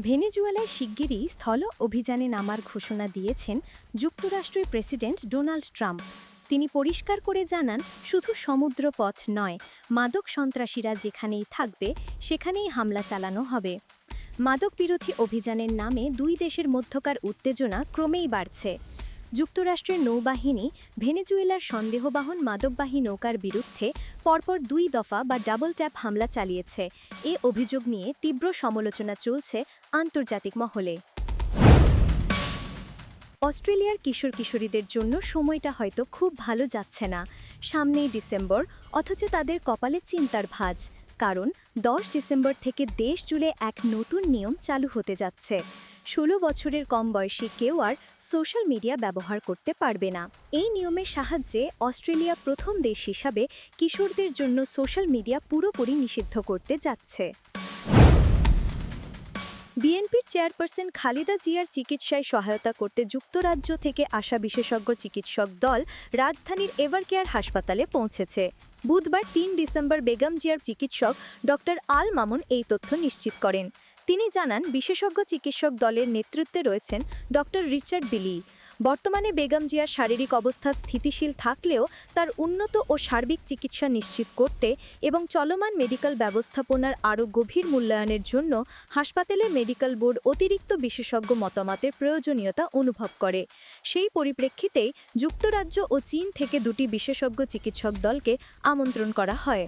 ভেনেজুয়েলায় শিগগিরই স্থল অভিযানে নামার ঘোষণা দিয়েছেন যুক্তরাষ্ট্রের প্রেসিডেন্ট ডোনাল্ড ট্রাম্প। তিনি পরিষ্কার করে জানান, শুধু সমুদ্রপথ নয়, মাদক সন্ত্রাসীরা যেখানেই থাকবে, সেখানেই হামলা চালানো হবে। মাদক বিরোধী অভিযানের নামে দুই দেশের মধ্যকার উত্তেজনা ক্রমেই বাড়ছে। যুক্তরাষ্ট্রের নৌবাহিনী ভেনেজুয়েলার সন্দেহবাহন মাদকবাহী নৌকার বিরুদ্ধে পরপর দুই দফা বা ডাবল ট্যাপ হামলা চালিয়েছে। এ অভিযোগ নিয়ে তীব্র সমালোচনা চলছে আন্তর্জাতিক মহলে। অস্ট্রেলিয়ার কিশোর কিশোরীদের জন্য সময়টা হয়তো খুব ভালো যাচ্ছে না। সামনেই ডিসেম্বর, অথচ তাদের কপালে চিন্তার ভাঁজ। কারণ দশ ডিসেম্বর থেকে দেশ জুড়ে এক নতুন নিয়ম চালু হতে যাচ্ছে। ষোলো বছরের কম বয়সী কেউ আর সোশ্যাল মিডিয়া ব্যবহার করতে পারবে না। এই নিয়মের সাহায্যে অস্ট্রেলিয়া প্রথম দেশ হিসাবে কিশোরদের জন্য সোশ্যাল মিডিয়া পুরোপুরি নিষিদ্ধ করতে যাচ্ছে। বিএনপির চেয়ারপারসন খালেদা জিয়ার চিকিৎসায় সহায়তা করতে যুক্তরাজ্য থেকে আসা বিশেষজ্ঞ চিকিৎসক দল রাজধানীর এভারকেয়ার হাসপাতালে পৌঁছেছে। বুধবার তিন ডিসেম্বর বেগম জিয়ার চিকিৎসক ডক্টর আল মামুন এই তথ্য নিশ্চিত করেন। তিনি জানান, বিশেষজ্ঞ চিকিৎসক দলের নেতৃত্বে রয়েছেন ডক্টর রিচার্ড বিলি। বর্তমানে বেগম জিয়ার শারীরিক অবস্থা স্থিতিশীল থাকলেও তার উন্নত ও সার্বিক চিকিৎসা নিশ্চিত করতে এবং চলমান মেডিকেল ব্যবস্থাপনার আরও গভীর মূল্যায়নের জন্য হাসপাতালের মেডিকেল বোর্ড অতিরিক্ত বিশেষজ্ঞ মতামতের প্রয়োজনীয়তা অনুভব করে। সেই পরিপ্রেক্ষিতেই যুক্তরাজ্য ও চীন থেকে দুটি বিশেষজ্ঞ চিকিৎসক দলকে আমন্ত্রণ করা হয়।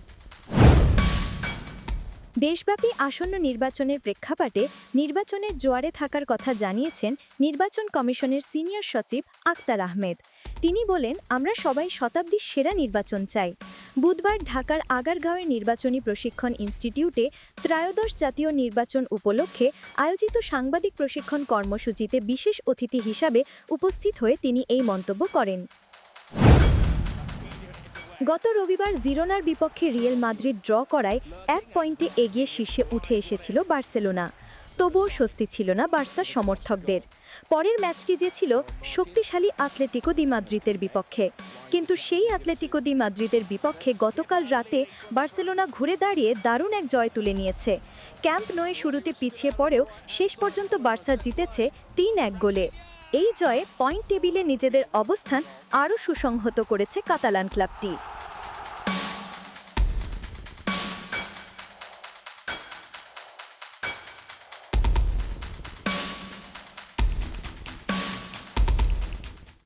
দেশব্যাপী আসন্ন নির্বাচনের প্রেক্ষাপটে নির্বাচনের জোয়ারে থাকার কথা জানিয়েছেন নির্বাচন কমিশনের সিনিয়র সচিব আক্তার আহমেদ। তিনি বলেন, আমরা সবাই শতাব্দীর সেরা নির্বাচন চাই। বুধবার ঢাকার আগারগাঁওয়ের নির্বাচনী প্রশিক্ষণ ইনস্টিটিউটে ত্রয়োদশ জাতীয় নির্বাচন উপলক্ষে আয়োজিত সাংবাদিক প্রশিক্ষণ কর্মসূচিতে বিশেষ অতিথি হিসাবে উপস্থিত হয়ে তিনি এই মন্তব্য করেন। গত রবিবার জিরোনার বিপক্ষে রিয়েল মাদ্রিদ ড্র করায় এক পয়েন্টে এগিয়ে শীর্ষে উঠে এসেছিল বার্সেলোনা। তবুও স্বস্তি ছিল না বার্সার সমর্থকদের। পরের ম্যাচটি যে ছিল শক্তিশালী আতলেটিকো দি মাদ্রিদের বিপক্ষে। কিন্তু সেই আতলেটিকো দি মাদ্রিদের বিপক্ষে গতকাল রাতে বার্সেলোনা ঘুরে দাঁড়িয়ে দারুণ এক জয় তুলে নিয়েছে। ক্যাম্প নয়ে শুরুতে পিছিয়ে পড়েও শেষ পর্যন্ত বার্সা জিতেছে তিন এক গোলে। এই জয়ে পয়েন্ট টেবিলে নিজেদের অবস্থান আরও সুসংহত করেছে কাতালান ক্লাবটি।